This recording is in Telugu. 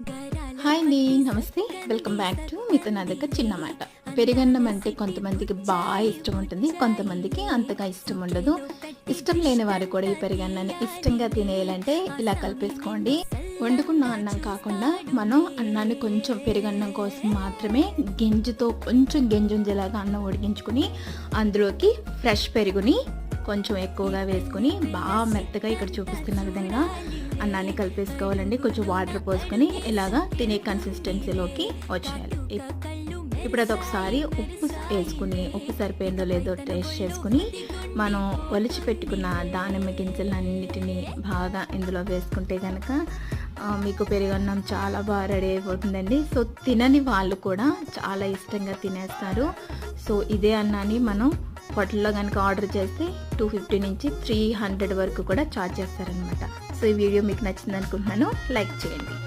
హాయ్ అండి నమస్తే వెల్కమ్ బ్యాక్ టు మీతో నా దగ్గర చిన్న మాట పెరుగన్నం అంటే కొంతమందికి బాగా ఇష్టం ఉంటుంది కొంతమందికి అంతగా ఇష్టం ఉండదు. ఇష్టం లేని వారు కూడా ఈ పెరుగన్నాన్ని ఇష్టంగా తినేయాలంటే ఇలా కలిపేసుకోండి. వండుకున్న అన్నం కాకుండా మనం అన్నాన్ని కొంచెం పెరుగన్నం కోసం మాత్రమే గింజతో కొంచెం గింజుంజలాగా అన్నం ఉడికించుకుని అందులోకి ఫ్రెష్ పెరుగుని కొంచెం ఎక్కువగా వేసుకుని బాగా మెత్తగా ఇక్కడ చూపిస్తున్న విధంగా అన్నాన్ని కలిపేసుకోవాలండి. కొంచెం వాటర్ పోసుకొని ఇలాగా తినే కన్సిస్టెన్సీలోకి వచ్చేయాలి. ఇప్పుడు అది ఒకసారి ఉప్పు వేసుకుని ఉప్పు సరిపోయిందో లేదో టేస్ట్ చేసుకుని మనం ఒలిచి పెట్టుకున్న దానిమ్మ గింజలన్నిటినీ బాగా ఇందులో వేసుకుంటే కనుక మీకు పెరుగన్నం చాలా బాగా రెడీ అయిపోతుందండి. సో తినని వాళ్ళు కూడా చాలా ఇష్టంగా తినేస్తారు. సో ఇదే అన్నాన్ని మనం హోటల్లో కనుక ఆర్డర్ చేస్తే టూ ఫిఫ్టీ నుంచి త్రీ హండ్రెడ్ వరకు కూడా చార్జ్ చేస్తారనమాట సో ఈ వీడియో మీకు నచ్చింది అనుకుంటున్నాను లైక్ చేయండి.